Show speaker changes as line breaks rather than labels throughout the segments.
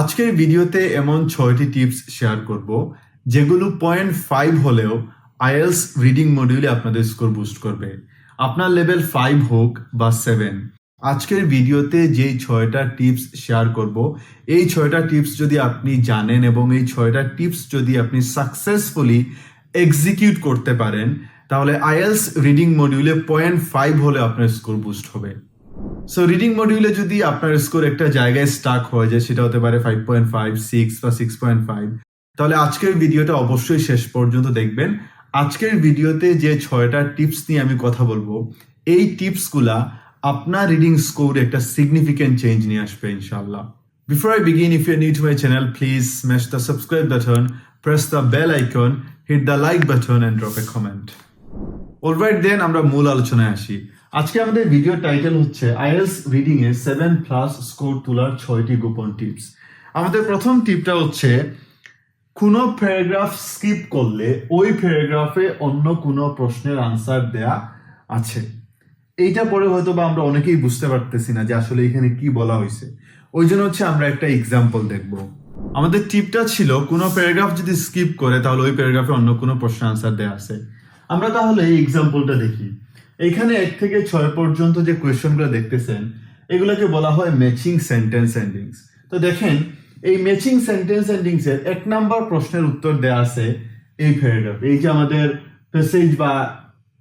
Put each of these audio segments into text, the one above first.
আজকের ভিডিওতে এমন ছয়টি টিপস শেয়ার করব, যেগুলো পয়েন্ট ফাইভ হলেও আইএলস রিডিং মডিউলে আপনাদের স্কোর বুস্ট করবে। আপনার লেভেল ফাইভ হোক বা সেভেন আজকের ভিডিওতে যেই ছয়টা টিপস শেয়ার করব, এই ছয়টা টিপস যদি আপনি জানেন এবং এই ছয়টা টিপস যদি আপনি সাকসেসফুলি এক্সিকিউট করতে পারেন, তাহলে আইএলস রিডিং মডিউলে পয়েন্ট ফাইভ হলে আপনার স্কোর বুস্ট হবে। সো রিডিং মডিউলে যদি আপনার স্কোর একটা জায়গায় স্টাক হয়ে যায় সেটা হতে পারে ফাইভ পয়েন্ট ফাইভ সিক্স বা সিক্স পয়েন্ট ফাইভ তাহলে আজকের ভিডিওটা অবশ্যই শেষ পর্যন্ত দেখবেন। আজকের ভিডিওতে যে ছয়টা টিপস নিয়ে আমি কথা বলব এই টিপসগুলা আপনার রিডিং স্কোর একটা সিগনিফিক্যান্ট চেঞ্জ নিয়ে আসবে ইনশাল্লাহ Before I begin if new to my channel, please smash the subscribe button, press the bell icon, hit the like button and drop a comment. Alright then আমরা মূল আলোচনায় আসি। আজকে আমাদের ভিডিও টাইটেল হচ্ছে আইএলস রিডিং এ seven plus score তোলার ছয়টি গোপন টিপস আমাদের প্রথম টিপটা হচ্ছে, কোনো প্যারাগ্রাফ স্কিপ করলে ওই প্যারাগ্রাফে অন্য কোনো প্রশ্নের আনসার দেয়া আছে। এইটা পরে হয়তো বা আমরা অনেকেই বুঝতে পারতেছি না যে আসলে এখানে কি বলা হয়েছে। ওই জন্য হচ্ছে আমরা একটা এক্সাম্পল দেখব। আমাদের টিপটা ছিল, কোনো প্যারাগ্রাফ যদি স্কিপ করে তাহলে ওই প্যারাগ্রাফে অন্য কোনো প্রশ্নের আনসার দেওয়া আছে। আমরা তাহলে এই এক্সাম্পলটা দেখি। এখানে এক থেকে ছয় পর্যন্ত যে কোয়েশ্চনগুলো দেখতেছেন, এগুলোকে বলা হয় ম্যাচিং সেন্টেন্স এন্ডিংস তো দেখেন, এই ম্যাচিং সেন্টেন্স এন্ডিংস এর এক নাম্বার প্রশ্নের উত্তর দেয়া আছে এই প্যারাগ্রাফ এই যে আমাদের প্যাসেজ বা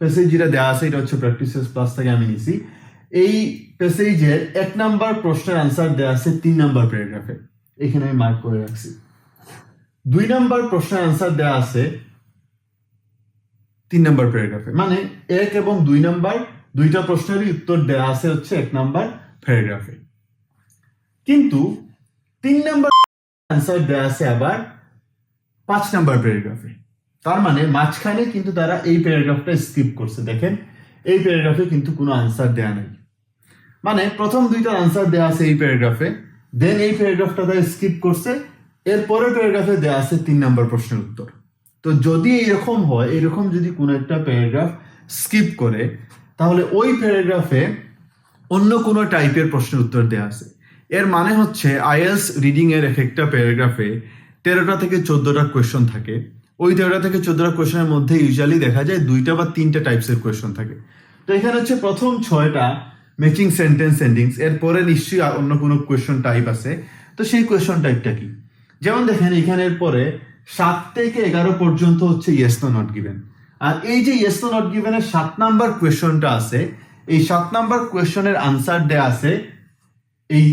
প্যাসেজ যেটা দেওয়া আছে, এটা হচ্ছে প্র্যাকটিসেস প্লাস থেকে আমি নিছি। এই প্যাসেজের এক নাম্বার প্রশ্নের আনসার দেওয়া আছে তিন নাম্বার প্যারাগ্রাফে এখানে আমি মার্ক করে রাখছি। দুই নাম্বার প্রশ্নের আনসার দেওয়া আছে তিন নাম্বার প্যারাগ্রাফে মানে এক এবং দুই নাম্বার, দুইটা প্রশ্নেরই উত্তর দেওয়া আছে হচ্ছে এক নাম্বার প্যারাগ্রাফে কিন্তু তিন নাম্বার আনসার দেওয়া আছে আবার পাঁচ নাম্বার প্যারাগ্রাফে তার মানে মাঝখানে কিন্তু তারা এই প্যারাগ্রাফটা স্কিপ করছে, দেখেন। এই প্যারাগ্রাফে কিন্তু কোনো আনসার দেয়া নেই। মানে প্রথম দুইটার আনসার দেওয়া আছে এই প্যারাগ্রাফে দেন এই প্যারাগ্রাফটা তারা স্কিপ করছে। এর পরের প্যারাগ্রাফে দেওয়া আছে তিন নাম্বার প্রশ্নের উত্তর। তো যদি এরকম হয়, এরকম যদি কোনো একটা প্যারাগ্রাফ স্কিপ করে, তাহলে ওই প্যারাগ্রাফে অন্য কোনো টাইপের প্রশ্নের উত্তর দেওয়া আছে। এর মানে হচ্ছে আইএলস রিডিং এর এক একটা প্যারাগ্রাফে তেরোটা থেকে চোদ্দটা কোয়েশ্চন থাকে। ওই তেরোটা থেকে চোদ্দটা কোয়েশনের মধ্যে ইউজুয়ালি দেখা যায় দুইটা বা তিনটা টাইপসের কোয়েশ্চন থাকে। তো এখানে হচ্ছে প্রথম ছয়টা ম্যাচিং সেন্টেন্স এন্ডিংস এরপরে নিশ্চয়ই আর অন্য কোনো কোয়েশ্চন টাইপ আছে। তো সেই কোয়েশ্চন টাইপটা কি? যেমন দেখেন, এখানের পরে সাত থেকে এগারো পর্যন্ত হচ্ছে ইয়েস নো নট গিভেন আর এই যে ইয়েস নো নট গিভেনের সাত নাম্বার কোয়েশ্চনটা আছে, এই সাত নাম্বার কোয়েশ্চনের আনসার দেয়া আছে এই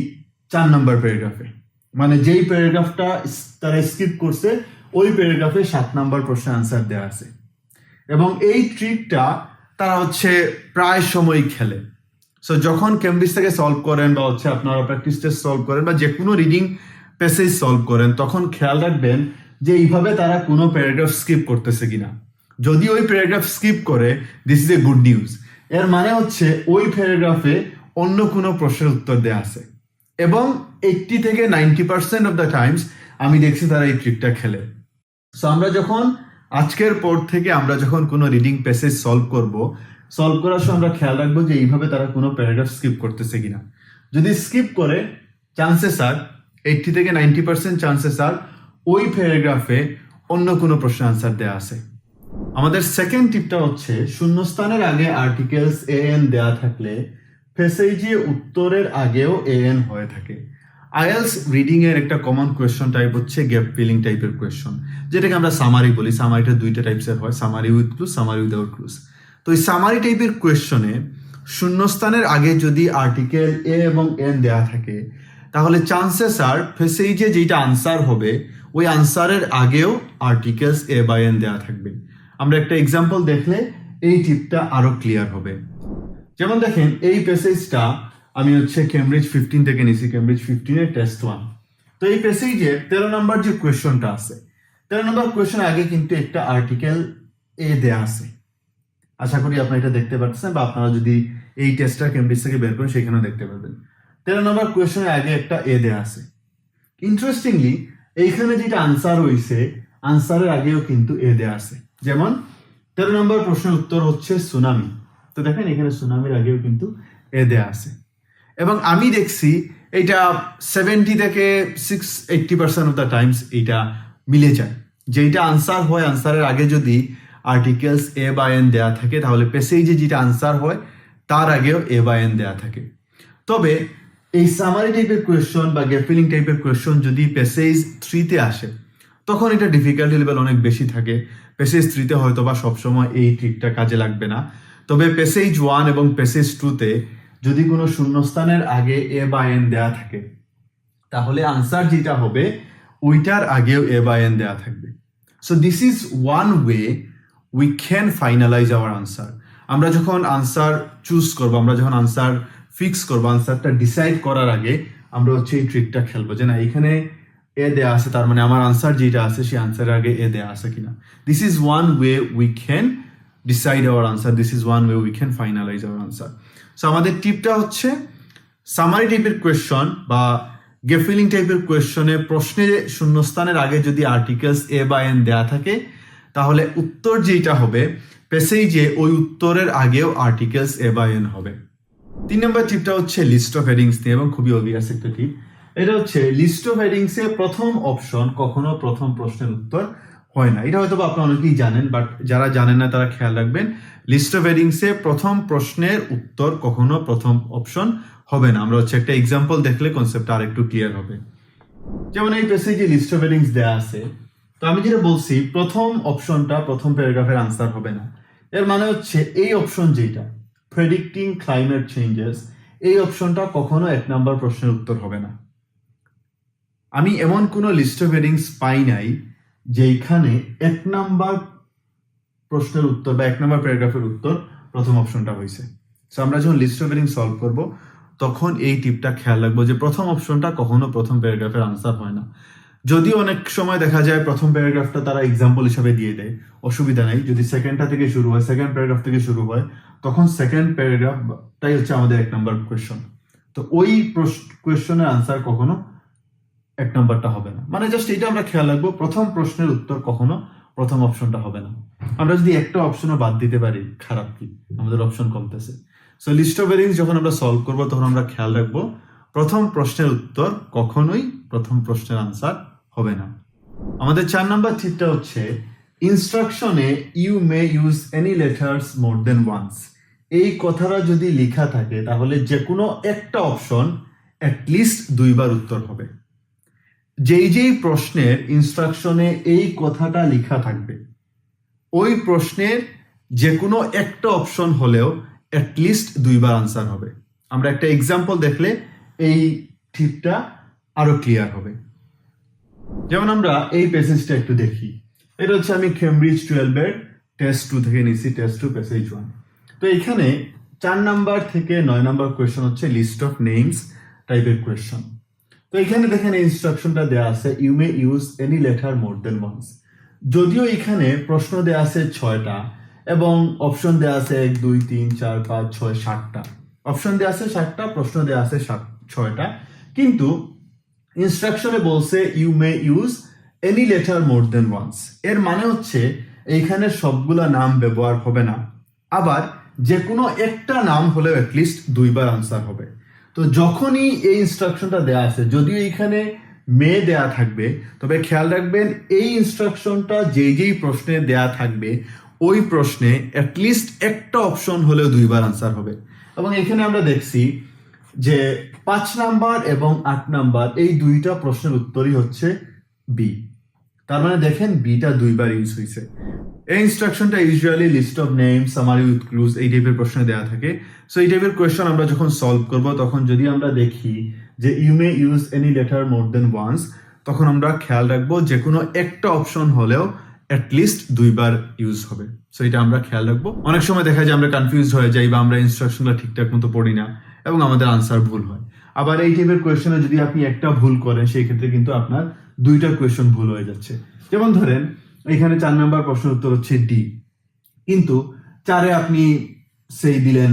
চার নাম্বার প্যারাগ্রাফে মানে যেই প্যারাগ্রাফটা তারা স্কিপ করছে, ওই প্যারাগ্রাফে সাত নাম্বার প্রশ্নের আনসার দেওয়া আছে। এবং এই ট্রিকটা তারা হচ্ছে প্রায় সময় খেলে। সো যখন কেমব্রিজ থেকে সলভ করেন বা হচ্ছে আপনারা প্র্যাকটিস টেস্ট সলভ করেন বা যে কোনো রিডিং প্যাসেজ সলভ করেন, তখন খেয়াল রাখবেন যে এইভাবে তারা কোনো প্যারাগ্রাফ স্কিপ করতেছে কিনা। যদি ওই প্যারাগ্রাফ স্কিপ করে this is a good news এর মানে হচ্ছে ওই প্যারাগ্রাফে অন্য কোনো প্রশ্নের উত্তর দেওয়া আছে। এবং এইটটি থেকে ninety percent of the times আমি দেখছি তারা এই ট্রিকটা খেলে। সো আমরা যখন আজকের পর থেকে আমরা যখন কোনো রিডিং প্যাসেজ সলভ করব সলভ করার সময় আমরা খেয়াল রাখব যে এইভাবে তারা কোনো প্যারাগ্রাফ স্কিপ করতেছে কিনা। যদি স্কিপ করে চান্সেস আর এইটটি থেকে নাইনটি পার্সেন্ট চান্সেস আর ওই প্যারাগ্রাফে অন্য কোনো প্রশ্ন আনসার দেওয়া আছে। আমাদের সেকেন্ড টিপটা হচ্ছে, শূন্যস্থানের আগে আর্টিকেলস এ এন দেওয়া থাকলে প্যাসেজে উত্তরের আগেও এ এন হয়ে থাকে। আইএলস রিডিং এর একটা কমন কোয়েশ্চন টাইপ হচ্ছে গ্যাপ ফিলিং টাইপের কোয়েশ্চন যেটাকে আমরা সামারি বলি। সামারিটা দুইটা টাইপসের হয় summary with clues summary without clues তো এই সামারি টাইপের কোয়েশ্চনে শূন্যস্থানের আগে যদি আর্টিকেল এ এবং এন দেওয়া থাকে, তাহলে চান্সেস আর ফেসেজে যেটা আনসার হবে ওই আনসারের আগেও আর্টিকেলস এ বাই এন দেওয়া থাকবে। আমরা একটা এক্সাম্পল দেখলে এই টিপটা আরও ক্লিয়ার হবে। যেমন দেখেন, এই প্যাসেজটা আমি হচ্ছে কেমব্রিজ ফিফটিন থেকে নিছি কেমব্রিজ ফিফটিনের টেস্ট ওয়ান তো এই প্যাসেজে তেরো নম্বর যে কোয়েশ্চনটা আছে, তেরো নম্বর কোয়েশ্চন আগে কিন্তু একটা আর্টিকেল এ দেয়া আছে। আশা করি আপনারা এটা দেখতে পাচ্ছেন বা আপনারা যদি এই টেস্টটা কেমব্রিজ থেকে বের করেন সেখানেও দেখতে পাবেন তেরো নম্বর কোয়েশ্চনের আগে একটা এ দেয়া আছে। ইন্টারেস্টিংলি এইখানে যেটা আনসার হয়েছে আনসারের আগেও কিন্তু এ দেয়া আছে। যেমন, তেরো নম্বর প্রশ্নের উত্তর হচ্ছে সুনামি তো দেখেন, এখানে সুনামির আগেও কিন্তু এ দেয়া আছে। এবং আমি দেখছি, এটা সেভেন্টি থেকে six eighty percent of the times এইটা মিলে যায়। যেইটা আনসার হয় আনসারের আগে যদি আর্টিকেলস এ বা এন দেয়া থাকে, তাহলে পেসেজে যেটা আনসার হয়, তার আগেও এ বা এন দেয়া থাকে। তবে এই সামারি টাইপের কোয়েশ্চন বা গ্যাপ ফিলিং টাইপের কোয়েশ্চন যদি প্যাসেজ থ্রিতে আসে, তখন এটা ডিফিকাল্টি লেভেল অনেক বেশি থাকে। প্যাসেজ থ্রিতে হয়তো বা সবসময় এই ট্রিকটা কাজে লাগবে না। তবে প্যাসেজ ওয়ান এবং প্যাসেজ টুতে যদি কোনো শূন্যস্থানের আগে এ বা এন দেয়া থাকে, তাহলে আনসার যেটা হবে, ওইটার আগেও এ বা এন দেয়া থাকবে। So this is one way we can finalize our answer আমরা যখন আনসার চুজ করব, আমরা যখন আনসার ফিক্স করব আনসারটা ডিসাইড করার আগে আমরা হচ্ছে এই ট্রিকটা খেলব যে না, এখানে এ দেয়া আছে, তার মানে আমার আনসার যেটা আছে, সেই আনসারের আগে এ দেয়া আছে কিনা। This is one way we can decide our answer this is one way we can finalize our answer so আমাদের টিপটা হচ্ছে সামারি টাইপের কোয়েশ্চন বা গেফিলিং টাইপের কোয়েশ্চনে প্রশ্নে শূন্যস্থানের আগে যদি আর্টিকেলস এ বা এন দেয়া থাকে, তাহলে উত্তর যেটা হবে পেসেই যে ওই উত্তরের আগেও আর্টিকেলস এ বা এন হবে। তিন নম্বর টিপটা হচ্ছে লিস্ট অফ হেডিংস নিয়ে এবং খুবই অভিয়াস একটা টিপ এটা হচ্ছে লিস্ট অফ হেডিংস এ প্রথম অপশন কখনো প্রথম প্রশ্নের উত্তর হয় না। এটা হয়তো আপনি অনেকেই জানেন বাট যারা জানেন না তারা খেয়াল রাখবেন লিস্ট অফ হেডিংস প্রথম প্রশ্নের উত্তর কখনো প্রথম অপশন হবে না। আমরা হচ্ছে একটা এক্সাম্পল দেখলে কনসেপ্টটা আরেকটু ক্লিয়ার হবে। যেমন এই পেসে যে লিস্ট অফ হেডিংস দেয়া আছে, তো আমি যেটা বলছি, প্রথম অপশনটা প্রথম প্যারাগ্রাফের আনসার হবে না। এর মানে হচ্ছে এই অপশন যেটা প্রেডিক্টিং ক্লাইমেট চেঞ্জেস এই অপশনটা কখনো এক নাম্বার প্রশ্নের উত্তর হবে না। আমি এমন কোনো লিস্ট অফ হেডিংস পাই নাই যেখানে এক নাম্বার প্রশ্নের উত্তর বা এক নাম্বার প্যারাগ্রাফের উত্তর প্রথম অপশনটা হয়েছে সো আমরা যখন লিস্ট অফ হেডিং সলভ করব, তখন এই টিপটা খেয়াল রাখব যে প্রথম অপশনটা কখনো প্রথম প্যারাগ্রাফের আনসার হয় না। যদিও অনেক সময় দেখা যায় প্রথম প্যারাগ্রাফটা তারা এক্সাম্পল হিসাবে দিয়ে দেয়, অসুবিধা নেই। যদি সেকেন্ডটা থেকে শুরু হয় সেকেন্ড প্যারাগ্রাফ থেকে শুরু হয়, তখন সেকেন্ড প্যারাগ্রাফটাই হচ্ছে আমাদের এক নম্বর কোয়েশ্চন তো ওই কোয়েশ্চনের আনসার কখনো এক নম্বরটা হবে না। মানে জাস্ট এটা আমরা খেয়াল রাখব, প্রথম প্রশ্নের উত্তর কখনো প্রথম অপশনটা হবে না। আমরা যদি একটা অপশনও বাদ দিতে পারি, খারাপ কি? আমাদের অপশন কমতেছে। সো লিস্ট অফ যখন আমরা সলভ করব, তখন আমরা খেয়াল রাখব, প্রথম প্রশ্নের উত্তর কখনোই প্রথম প্রশ্নের আনসার হবে না। আমাদের চার নাম্বার টিপটা হচ্ছে ইনস্ট্রাকশনে you may use any letters more than once এই কথাটা যদি লেখা থাকে, তাহলে যে কোনো একটা অপশন অ্যাটলিস্ট দুইবার উত্তর হবে। যেই যেই প্রশ্নের ইনস্ট্রাকশনে এই কথাটা লেখা থাকবে, ওই প্রশ্নের যে কোনো একটা অপশন হলেও অ্যাটলিস্ট দুইবার আনসার হবে। আমরা একটা এক্সাম্পল দেখলে এই টিপটা আরও ক্লিয়ার হবে। যেমন আমরা এই প্যাসেজটা একটু দেখি। এটা হচ্ছে আমি কেমব্রিজ টুয়েলভের টেস্ট টু থেকে নিচ্ছি টেস্ট টু প্যাসেজ ওয়ান তো এখানে চার নাম্বার থেকে নয় নাম্বার কোয়েশ্চন হচ্ছে লিস্ট অফ নেমস টাইপের কোয়েশ্চন তো এখানে দেখেন ইনস্ট্রাকশনটা দেওয়া আছে you may use any letter more than once যদিও এখানে প্রশ্ন দেওয়া আছে ছয়টা এবং অপশন দেওয়া আছে এক, দুই, তিন, চার, পাঁচ, ছয়, সাতটা। অপশন দেওয়া আছে সাতটা, প্রশ্ন দেওয়া আছে সাত, ছয়টা। কিন্তু ইনস্ট্রাকশনে বলছে you may use any letter more than once এর মানে হচ্ছে, এইখানে সবগুলা নাম ব্যবহার হবে না। আবার যে কোনো একটা নাম হলেও অ্যাটলিস্ট দুইবার আনসার হবে। তো যখনই এই ইনস্ট্রাকশনটা দেওয়া আছে, যদিও এইখানে মেয়ে দেয়া থাকবে, তবে খেয়াল রাখবেন এই ইনস্ট্রাকশনটা যেই যেই প্রশ্নে দেয়া থাকবে, ওই প্রশ্নে অ্যাটলিস্ট একটা অপশন হলেও দুইবার আনসার হবে। এবং এখানে আমরা দেখছি যে পাঁচ নাম্বার এবং আট নাম্বার, এই দুইটা প্রশ্নের উত্তরই হচ্ছে বি তার মানে দেখেন বিটা দুইবার ইউজ হয়েছে এই ইনস্ট্রাকশনটা usually list of name summary with clues এই টাইপের প্রশ্নে দেওয়া থাকে। সো এই টাইপের কোয়েশ্চন আমরা যখন সলভ করব, তখন যদি আমরা দেখি যে you may use any letter more than once তখন আমরা খেয়াল রাখব যে কোনো একটা অপশন হলেও অ্যাটলিস্ট দুইবার ইউজ হবে। সো এটা আমরা খেয়াল রাখব। অনেক সময় দেখা যায় আমরা কনফিউজ হয়ে যাই বা আমরা ইনস্ট্রাকশনটা ঠিকঠাক মতো পড়ি না। এবং আমাদের আনসার ভুল হয়। আবার এই টাইপের কোয়েশ্চনে যদি আপনি একটা ভুল করেন, সেই ক্ষেত্রে কিন্তু আপনার দুইটা কোয়েশ্চন ভুল হয়ে যাচ্ছে। যেমন ধরেন, এখানে চার নাম্বার প্রশ্ন উত্তর হচ্ছে ডি কিন্তু চারে আপনি সেই দিলেন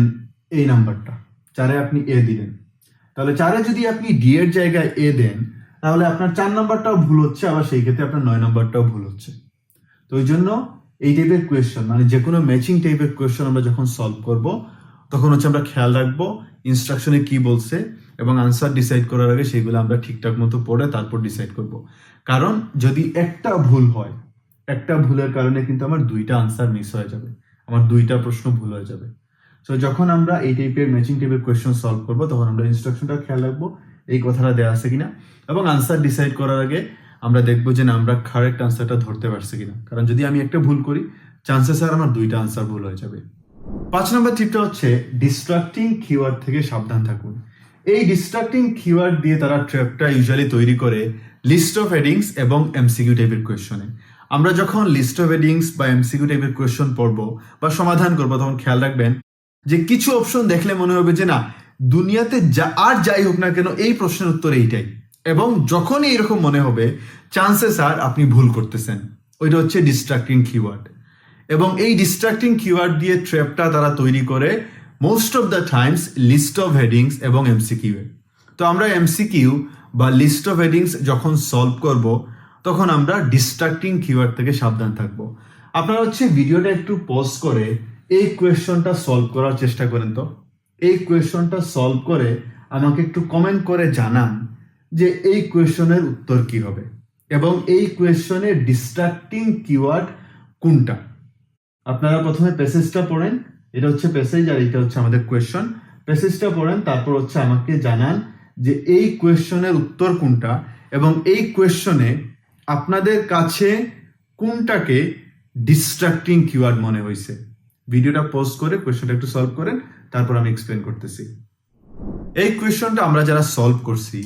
এই নাম্বারটা। চারে আপনি এ দিলেন। তাহলে চারে যদি আপনি ডি এর জায়গায় এ দেন, তাহলে আপনার চার নাম্বারটাও ভুল হচ্ছে, আবার সেই ক্ষেত্রে আপনার নয় নাম্বারটাও ভুল হচ্ছে। তো ওই জন্য এই টাইপের কোয়েশ্চন মানে যে কোনো ম্যাচিং টাইপের কোয়েশ্চন আমরা যখন সলভ করব, তখন হচ্ছে আমরা খেয়াল রাখব ইনস্ট্রাকশনে কি বলছে এবং আনসার ডিসাইড করার আগে সেগুলো আমরা ঠিকঠাক মতো পড়ে তারপর ডিসাইড করব। কারণ যদি একটা ভুল হয়, একটা ভুলের কারণে কিন্তু আমার দুইটা আনসার মিস হয়ে যাবে। আমার দুইটা প্রশ্ন ভুল হয়ে যাবে। সো যখন আমরা এই টাইপের ম্যাচিং টাইপের কোয়েশ্চন সলভ করব, তখন আমরা ইনস্ট্রাকশনটা খেয়াল রাখব, এই কথাটা দেওয়া আছে কিনা। এবং আনসার ডিসাইড করার আগে আমরা দেখব যে না, আমরা কারেক্ট আনসারটা ধরতে পারছি কিনা। কারণ যদি আমি একটা ভুল করি চান্সেস আর আমার দুইটা আনসার ভুল হয়ে যাবে। পাঁচ নম্বর টিপটা হচ্ছে ডিস্ট্রাক্টিং কিওয়ার্ড থেকে সাবধান থাকুন। এই ডিস্ট্রাক্টিং কিওয়ার্ড দিয়ে তারা ট্র্যাপটা ইউজুয়ালি তৈরি করে লিস্ট অফ হেডিংস এবং এমসিকিউ টাইপের কোয়েশনে আমরা যখন লিস্ট অফ হেডিংস বা এমসিকিউ টাইপের কোয়েশন পড়ব বা সমাধান করব, তখন খেয়াল রাখবেন যে কিছু অপশন দেখলে মনে হবে যে না, দুনিয়াতে যা, আর যাই হোক না কেন এই প্রশ্নের উত্তর এইটাই। এবং যখনই এরকম মনে হবে চান্সেস আর আপনি ভুল করতেছেন। ওইটা হচ্ছে ডিস্ট্রাক্টিং কিওয়ার্ড এবং এই ডিস্ট্রাক্টিং কিওয়ার্ড দিয়ে ট্র্যাপটা তারা তৈরি করে most of the times list of headings এবং এমসিকিউ তো আমরা এমসিকিউ বা লিস্ট অফ হেডিংস যখন সলভ করব, তখন আমরা ডিস্ট্রাক্টিং কিওয়ার্ড থেকে সাবধান থাকব। আপনারা হচ্ছে ভিডিওটা একটু পজ করে এই কোয়েশ্চনটা সলভ করার চেষ্টা করেন তো। এই কোয়েশ্চনটা সলভ করে আমাকে একটু কমেন্ট করে জানান যে এই কোয়েশ্চনের উত্তর কি হবে এবং এই কোয়েশ্চনের ডিস্ট্রাক্টিং কিওয়ার্ড কোনটা? আপনারা প্রথমে প্যাসেজটা পড়েন। এটা হচ্ছে প্যাসেজ আর এটা হচ্ছে আমাদের কোয়েশ্চন প্যাসেজটা পড়েন, তারপর হচ্ছে আমাকে জানান যে এই কোয়েশ্চনের উত্তর কোনটা এবং এই কোয়েশ্চনে আপনাদের কাছে কোনটাকে ডিস্ট্রাক্টিং কিওয়ার্ড মনে হয়েছে। ভিডিওটা পোস্ট করে কোয়েশ্চনটা একটু সলভ করেন, তারপর আমি এক্সপ্লেন করতেছি। এই কোয়েশ্চনটা আমরা যারা সলভ করছি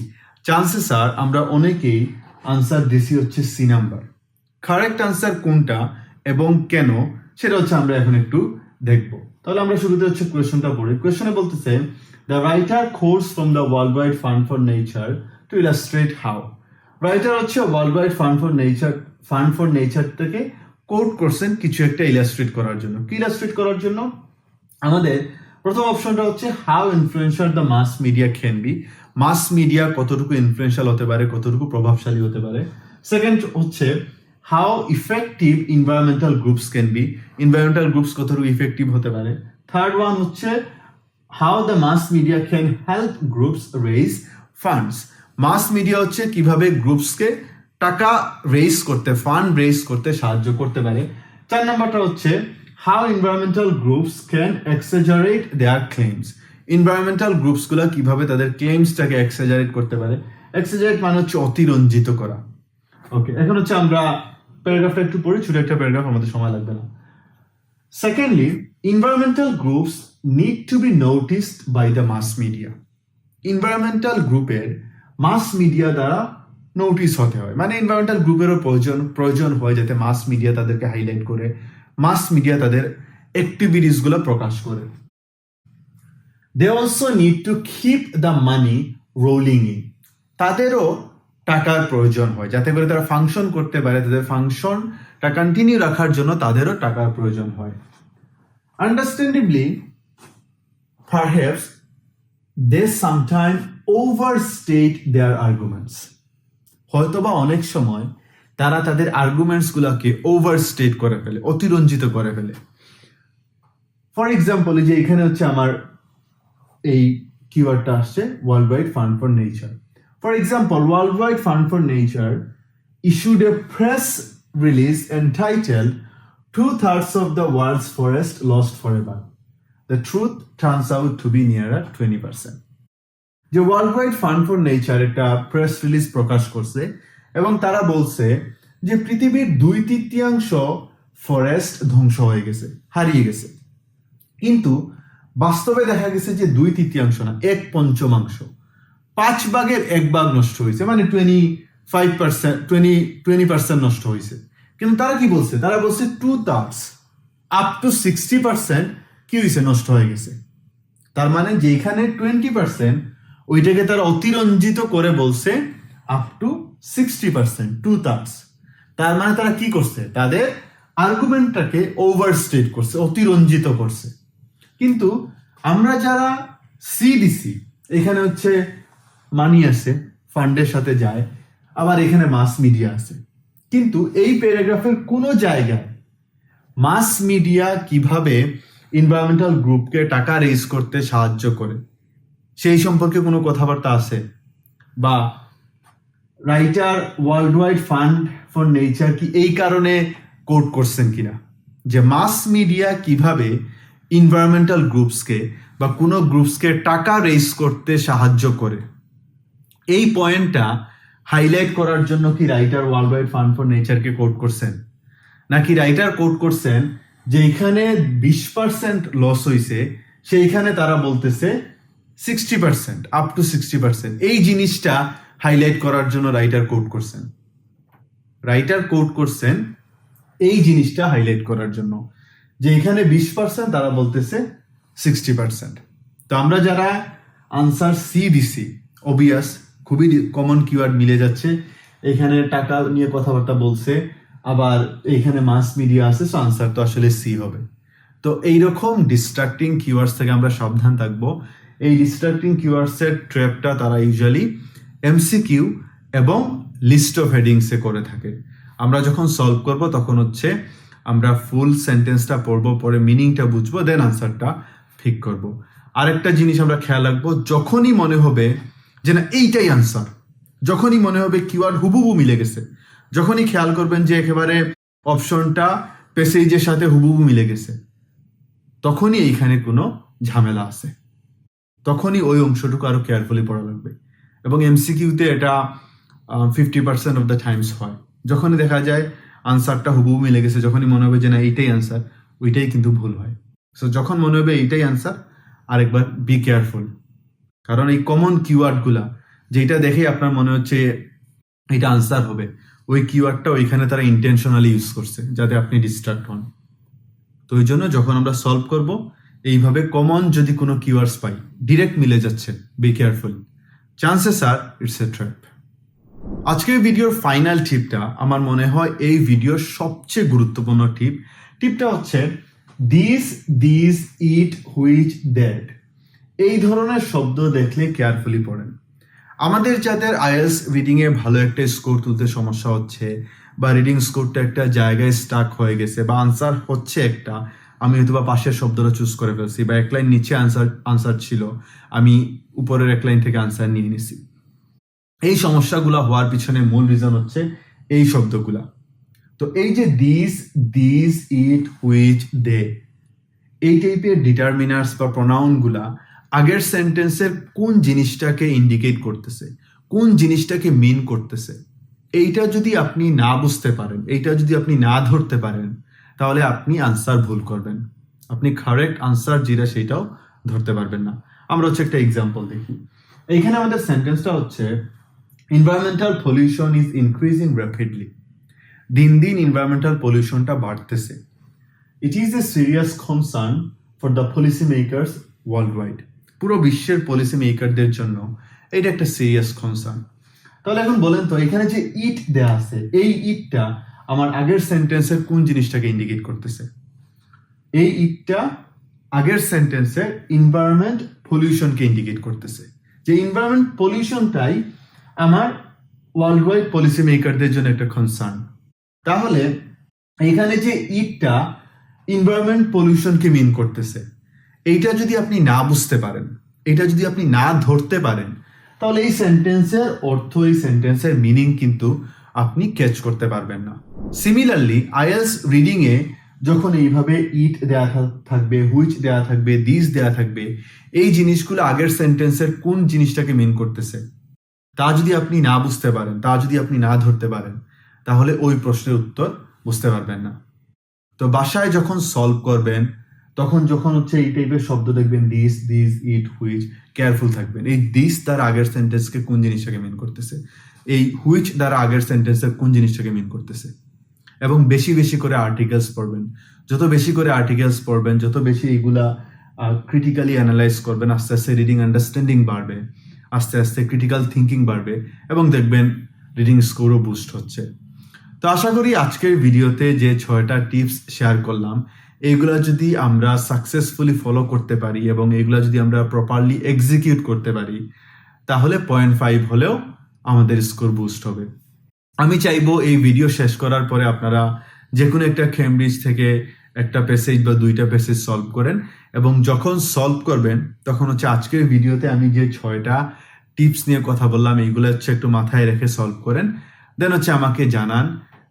চান্সেস আর আমরা অনেকেই আনসার দিছি হচ্ছে সি নাম্বার কারেক্ট আনসার কোনটা এবং কেন সেটা হচ্ছে আমরা এখন একটু দেখব। তাহলে আমরা শুরুতে হচ্ছে কোয়েশ্চনটা পড়ি। কোয়েশ্চনে বলতেছে the writer quotes from the world wide fund for nature to illustrate how writer হচ্ছে world wide fund for nature fund for nature থেকে কোট করছেন কিছু একটা ইলাস্ট্রেট করার জন্য। কি ইলাস্ট্রেট করার জন্য? আমাদের প্রথম অপশনটা হচ্ছে how influencer the mass media can be mass media কতটুকু ইনফ্লুয়েন্সিয়াল হতে পারে, কতটুকু প্রভাবশালী হতে পারে? সেকেন্ড হচ্ছে how effective environmental groups can be environmental groups কতটুকু ইফেক্টিভ হতে পারে? থার্ড ওয়ান হচ্ছে how the mass media can help groups raise funds mass media হচ্ছে কীভাবে গ্রুপসকে টাকা রেইজ করতে ফান্ড রেইজ করতে সাহায্য করতে পারে। চার নম্বরটা হচ্ছে how environmental groups can exaggerate their claims environmental গ্রুপসগুলো কীভাবে তাদের ক্লেমসটাকে এক্সেজারেট করতে পারে? এক্সেজারেট মানে হচ্ছে অতিরঞ্জিত করা। ওকে এখন হচ্ছে আমরা প্যারাগ্রাফটা একটু পড়ি ছোট একটা প্যারাগ্রাফ আমাদের সময় লাগবে না। Secondly environmental groups need to be noticed by the mass media environmental গ্রুপের মাস মিডিয়া দ্বারা নোটিস হতে হয়। মানে এনভায়রনমেন্টাল গ্রুপেরও প্রয়োজন প্রয়োজন হয় যাতে মাস মিডিয়া তাদেরকে হাইলাইট করে মাস মিডিয়া তাদের অ্যাক্টিভিটিসগুলো প্রকাশ করে। They also need to keep the money rolling in তাদেরও টাকার প্রয়োজন হয়। যাতে করে তারা ফাংশন করতে পারে, তাদের ফাংশনটা কন্টিনিউ রাখার জন্য তাদেরও টাকার প্রয়োজন হয়। Understandably perhaps they sometime overstate their arguments হয়তোবা অনেক সময় তারা তাদের আর্গুমেন্টসগুলোকে ওভারস্টেট করে ফেলে, অতিরঞ্জিত করে ফেলে। ফর এক্সাম্পল যে এখানে হচ্ছে আমার এই কিওয়ার্ডটা আসছে world wide fund for nature for example world wide fund for nature issued a press release entitled Two Thirds of the World's Forest Lost Forever. The truth turns out to be nearer 20%. যে world wide fund for nature একটা press release প্রকাশ করছে এবং তারা বলছে যে পৃথিবীর দুই তৃতীয়াংশ ফরেস্ট ধ্বংস হয়ে গেছে, হারিয়ে গেছে কিন্তু বাস্তবে দেখা গেছে যে দুই তৃতীয়াংশ না, এক পঞ্চমাংশ পাঁচ ভাগের এক ভাগ নষ্ট হয়েছে মানে twenty five percent twenty twenty percent নষ্ট হয়েছে। কিন্তু তারা কি বলছে? তারা বলছে two thirds up to sixty percent কি হয়েছে? নষ্ট হয়ে গেছে। তার মানে যেখানে টোয়েন্টি পার্সেন্ট ওইটাকে তারা অতিরঞ্জিত করে বলছে up to sixty percent two thirds তার মানে তারা কি করছে? তাদের আর্গুমেন্টটাকে ওভারস্টেট করছে, অতিরঞ্জিত করছে। কিন্তু আমরা যারা সিডিসি এখানে হচ্ছে মানি আছে ফান্ডের সাথে যায়, আবার এখানে মাস মিডিয়া আছে কিন্তু এই প্যারাগ্রাফের কোনো জায়গায় মাস মিডিয়া কীভাবে এনভায়রনমেন্টাল গ্রুপকে টাকা রেজ করতে সাহায্য করে, সেই সম্পর্কে কোনো কথাবার্তা আছে বা writer world wide fund for nature কি এই কারণে কোট করছেন কিনা? যে মাস মিডিয়া কীভাবে ইনভায়রনমেন্টাল গ্রুপসকে বা কোনো গ্রুপসকে টাকা রেজ করতে সাহায্য করে। এই পয়েন্টটা হাইলাইট করার জন্য কি writer world wide fund for নেচারকে quote করছেন? নাকি রাইটার কোট করছেন যে এখানে বিশ পার্সেন্ট লস হয়েছে সেইখানে তারা বলতেছে sixty percent up to sixty percent এই জিনিসটা হাইলাইট করার জন্য রাইটার কোট করছেন। রাইটার কোট করছেন এই জিনিসটা হাইলাইট করার জন্য। যে এখানে বিশ পার্সেন্ট তারা বলতেছে সিক্সটি পার্সেন্ট তো আমরা যারা আনসার সি দিছি অবিয়াস খুবই কমন কিওয়ার্ড মিলে যাচ্ছে। এখানে টাকা নিয়ে কথাবার্তা বলছে, আবার এখানে মাস মিডিয়া আছে সো আনসার তো আসলে সি হবে। তো এইরকম ডিস্ট্রাক্টিং কিওয়ার্ডস থেকে আমরা সাবধান থাকব। এই ডিস্ট্রাক্টিং কিওয়ার্ডসের ট্র্যাপটা তারা ইউজুয়ালি এমসিকিউ এবং লিস্ট অফ হেডিংসে করে থাকে। আমরা যখন সলভ করব, তখন হচ্ছে আমরা ফুল সেন্টেন্সটা পড়ব, পরে মিনিংটা বুঝব দেন আনসারটা ঠিক করব। আরেকটা জিনিস আমরা খেয়াল রাখব, যখনই মনে হবে যে না, এইটাই আনসার যখনই মনে হবে কিওয়ার্ড হুবুবু মিলে গেছে, যখনই খেয়াল করবেন যে একেবারে অপশনটা পেসেজের সাথে হুবুবু মিলে গেছে, তখনই এইখানে কোনো ঝামেলা আছে। তখনই ওই অংশটুকু আরও কেয়ারফুলি পড়া লাগবে। এবং এমসিকিউতে এটা fifty percent of the times হয়। যখনই দেখা যায় আনসারটা হুবহু মিলে গেছে, যখনই মনে হবে যে না, এইটাই আনসার ওইটাই কিন্তু ভুল হয়। সো যখন মনে হবে এইটাই আনসার আরেকবার বি কেয়ারফুল কারণ এই কমন কিওয়ার্ডগুলা যেটা দেখে আপনার মনে হচ্ছে এটা আনসার হবে, ওই কিওয়ার্ডটা ওইখানে তারা ইন্টেনশনালি ইউজ করছে, যাতে আপনি ডিস্ট্রাক্ট হন। তো ওই জন্য যখন আমরা সলভ করব, এইভাবে কমন যদি কোনো কিওয়ার্ডস পাই ডিরেক্ট মিলে যাচ্ছে be careful chances are it's a trap আজকের ভিডিওর ফাইনাল টিপটা আমার মনে হয় এই ভিডিওর সবচেয়ে গুরুত্বপূর্ণ টিপ টিপটা হচ্ছে this this it which that এই ধরনের শব্দ দেখলে কেয়ারফুলি পড়েন। আমাদের যাদের আইএলস রিডিং এ ভালো একটা স্কোর তুলতে সমস্যা হচ্ছে বা রিডিং স্কোরটা একটা জায়গায় স্টাক হয়ে গেছে বা আনসার হচ্ছে একটা, আমি হয়তো বা পাশের শব্দটা চুজ করে ফেলছি বা এক লাইন নিচে আনসার আনসার ছিল, আমি উপরের এক লাইন থেকে আনসার নিয়ে নিছি। এই সমস্যাগুলো হওয়ার পিছনে মূল রিজন হচ্ছে এই শব্দগুলা। তো এই যে this this it which they এই টাইপের ডিটারমিনার্স বা প্রনাউনগুলা আগের সেন্টেন্সের কোন জিনিসটাকে ইন্ডিকেট করতেছে? কোন জিনিসটাকে মিন করতেছে? এইটা যদি আপনি না বুঝতে পারেন, এইটা যদি আপনি না ধরতে পারেন, তাহলে আপনি আনসার ভুল করবেন। আপনি কারেক্ট আনসার যেটা সেটাও ধরতে পারবেন না। আমরা হচ্ছে একটা এক্সাম্পল দেখি। এইখানে আমাদের সেন্টেন্সটা হচ্ছে environmental pollution is increasing rapidly দিন দিন এনভায়রনমেন্টাল পলিউশনটা বাড়তেছে। It is a serious concern for the policy makers world wide পুরো বিশ্বের পলিসি মেকারদের জন্য এটা একটা সিরিয়াস কনসার্ন তাহলে এখন বলেন তো, এখানে যে ইট দেয়া আছে, এই ইটটা আমার আগের সেন্টেন্সের কোন জিনিসটাকে ইন্ডিকেট করতেছে? এই ইটটা আগের সেন্টেন্সে এনভায়রনমেন্ট পলিউশনকে ইন্ডিকেট করতেছে। যে এনভায়রনমেন্ট পলিউশনটাই আমার ওয়ার্ল্ড ওয়াইড পলিসি মেকারদের জন্য একটা কনসার্ন তাহলে এখানে যে ইটটা এনভায়রনমেন্ট পলিউশনকে মিন করতেছে এইটা যদি আপনি না বুঝতে পারেন এটা যদি আপনি না ধরতে পারেন, তাহলে এই সেন্টেন্সের অর্থ, এই সেন্টেন্সের মিনিং কিন্তু আপনি ক্যাচ করতে পারবেন না। সিমিলারলি আইএলস রিডিং এ যখন এইভাবে ইট দেয়া থাকবে হুইচ দেয়া থাকবে দিস দেয়া থাকবে, এই জিনিসগুলো আগের সেন্টেন্সের কোন জিনিসটাকে মিন করতেছে? তা যদি আপনি না বুঝতে পারেন, তা যদি আপনি না ধরতে পারেন, তাহলে ওই প্রশ্নের উত্তর বুঝতে পারবেন না। তো বাসায় যখন সলভ করবেন তখন যখন হচ্ছে এই টাইপের শব্দ দেখবেন this this it which careful থাকবেন। এই দিস তার আগের সেন্টেন্সকে কোন জিনিসটাকে মিন করতেছে? এই হুইচ দ্বারা আগের সেন্টেন্সের কোন জিনিসটাকে মিন করতেছে? এবং বেশি বেশি করে আর্টিকেলস পড়বেন। যত বেশি করে আর্টিকেলস পড়বেন, যত বেশি এইগুলা ক্রিটিক্যালি অ্যানালাইজ করবেন, আস্তে আস্তে রিডিং আন্ডারস্ট্যান্ডিং বাড়বে, আস্তে আস্তে ক্রিটিক্যাল থিঙ্কিং বাড়বে এবং দেখবেন রিডিং স্কোরও বুস্ট হচ্ছে। তো আশা করি আজকের ভিডিওতে যে ছয়টা টিপস শেয়ার করলাম এইগুলা যদি আমরা সাকসেসফুলি ফলো করতে পারি এবং এগুলা যদি আমরা প্রপারলি এক্সিকিউট করতে পারি, তাহলে পয়েন্ট ফাইভ হলেও আমাদের স্কোর বুস্ট হবে। আমি চাইব এই ভিডিও শেষ করার পরে আপনারা যে কোনো একটা কেমব্রিজ থেকে একটা প্যাসেজ বা দুইটা প্যাসেজ সলভ করেন এবং যখন সলভ করবেন, তখন হচ্ছে আজকের ভিডিওতে আমি যে ছয়টা টিপস নিয়ে কথা বললাম, এইগুলো হচ্ছে একটু মাথায় রেখে সলভ করেন। দেন হচ্ছে আমাকে জানান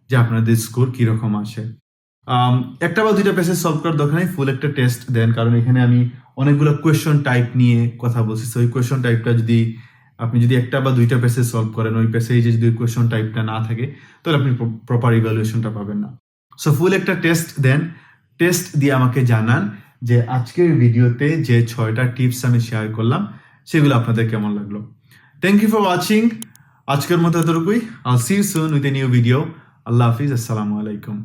যে আপনাদের স্কোর কীরকম আসে। একটা বা দুইটা প্যাসেজ সলভ করার দরকার নেই ফুল একটা টেস্ট দেন, কারণ এখানে আমি অনেকগুলো কোয়েশ্চন টাইপ নিয়ে কথা বলছি। ওই কোয়েশ্চন টাইপটা যদি আপনি যদি একটা বা দুইটা প্যাসেজ সলভ করেন, ওই প্যাসেজে যদি কোয়েশ্চন টাইপটা না থাকে, তাহলে আপনি প্রপার ইভ্যালুয়েশনটা পাবেন না। সো ফুল একটা টেস্ট দেন। টেস্ট দিয়ে আমাকে জানান যে আজকের ভিডিওতে যে ছয়টা টিপস আমি শেয়ার করলাম, সেগুলো আপনাদের কেমন লাগল। থ্যাংক ইউ ফর ওয়াচিং আজকের মতো এতটুকুই। I'll see soon with a new video আল্লাহ হাফিজ। আসসালামু আলাইকুম।